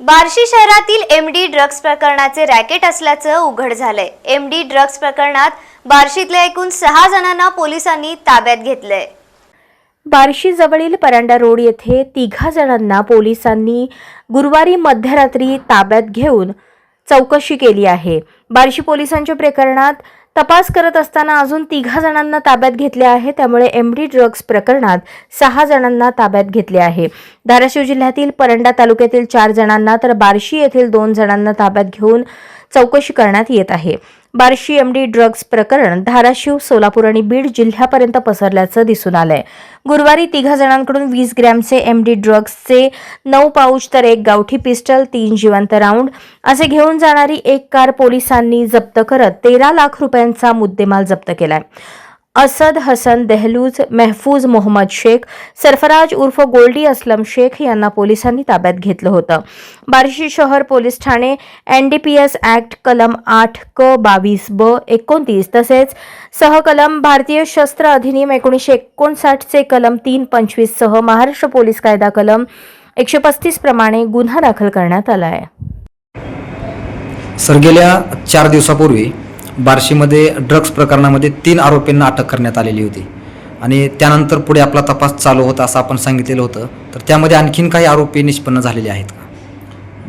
बार्शी शहरातील M D drugs प्रकरणाचे racket असल्याचं उघड झालंय. एमडी ड्रग्ज प्रकरणात बार्शीतल्या एकूण सहा जणांना पोलिसांनी ताब्यात घेतलंय. बार्शी जवळील परांडा रोड येथे तिघा जणांना पोलिसांनी गुरुवारी मध्यरात्री ताब्यात घेऊन चौकशी केली आहे. बार्शी पोलिसांच्या प्रकरणात तपास करत असताना अजून तिघा जणांना ताब्यात घेतले आहे. त्यामुळे एमडी ड्रग्ज प्रकरणात सहा जणांना ताब्यात घेतले आहे. धाराशिव जिल्ह्यातील परंडा तालुक्यातील चार जणांना तर बार्शी येथील दोन जणांना ताब्यात घेऊन चौकशी करण्यात येत आहे. बार्शी एमडी ड्रग्ज प्रकरण धाराशिव सोलापूर आणि बीड जिल्ह्यापर्यंत पसरल्याचं दिसून आलंय. गुरुवारी तिघा जणांकडून वीस ग्रॅमचे एमडी ड्रग्जचे नऊ पाऊच तर एक गावठी पिस्टल तीन जिवंत राऊंड असे घेऊन जाणारी एक कार पोलिसांनी जप्त करत तेरा लाख रुपयांचा मुद्देमाल जप्त केलाय. असद हसन देहलूज महफूज मोहम्मद शेख सरफराज उर्फ गोल्डी असलम शेख यांना पोलिसांनी ताब्यात घेतलं होतं. बार्शी शहर police Thane N D P S act कलम आठ क बावीस ब एकोणतीस तसेच सहकलम भारतीय शस्त्र अधिनियम एकोणीसशे एकोणसाठचे कलम तीन पंचवीससह महाराष्ट्र पोलीस कायदा कलम एकशे पस्तीस प्रमाणे गुन्हा दाखल करण्यात आला आहे. सर गेल्या चार दिवसापूर्वी बार्शीमध्ये ड्रग्स प्रकरणामध्ये तीन आरोपींना अटक करण्यात आलेली होती. आणि त्यानंतर पुढे आपला तपास चालू होता असं आपण सांगितलेलं होतं. तर त्यामध्ये आणखीन काही आरोपी निष्पन्न झालेले आहेत का?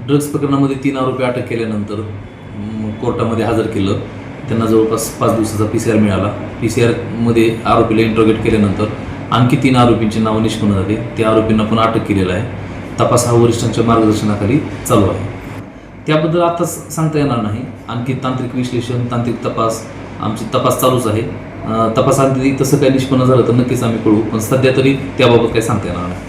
ड्रग्स प्रकरणामध्ये तीन आरोपी अटक केल्यानंतर म, कोर्टामध्ये हजर केलं. त्यांना जवळपास पाच दिवसाचा पी सी आर मिळाला. पी सी आरमध्ये आरोपीला इंट्रोगेट केल्यानंतर आणखी तीन आरोपींची नावं निष्पन्न झाली. त्या आरोपींना पण अटक केलेला आहे. तपास हा वरिष्ठांच्या मार्गदर्शनाखाली चालू आहे. त्याबद्दल आता सांगता येणार नाही. आणखी तांत्रिक विश्लेषण तांत्रिक तपास आमची तपास चालूच आहे. अं, तसं काही निष्पन्न झालं तर नक्कीच आम्ही कळू पण सध्या तरी त्याबाबत काही सांगता येणार नाही.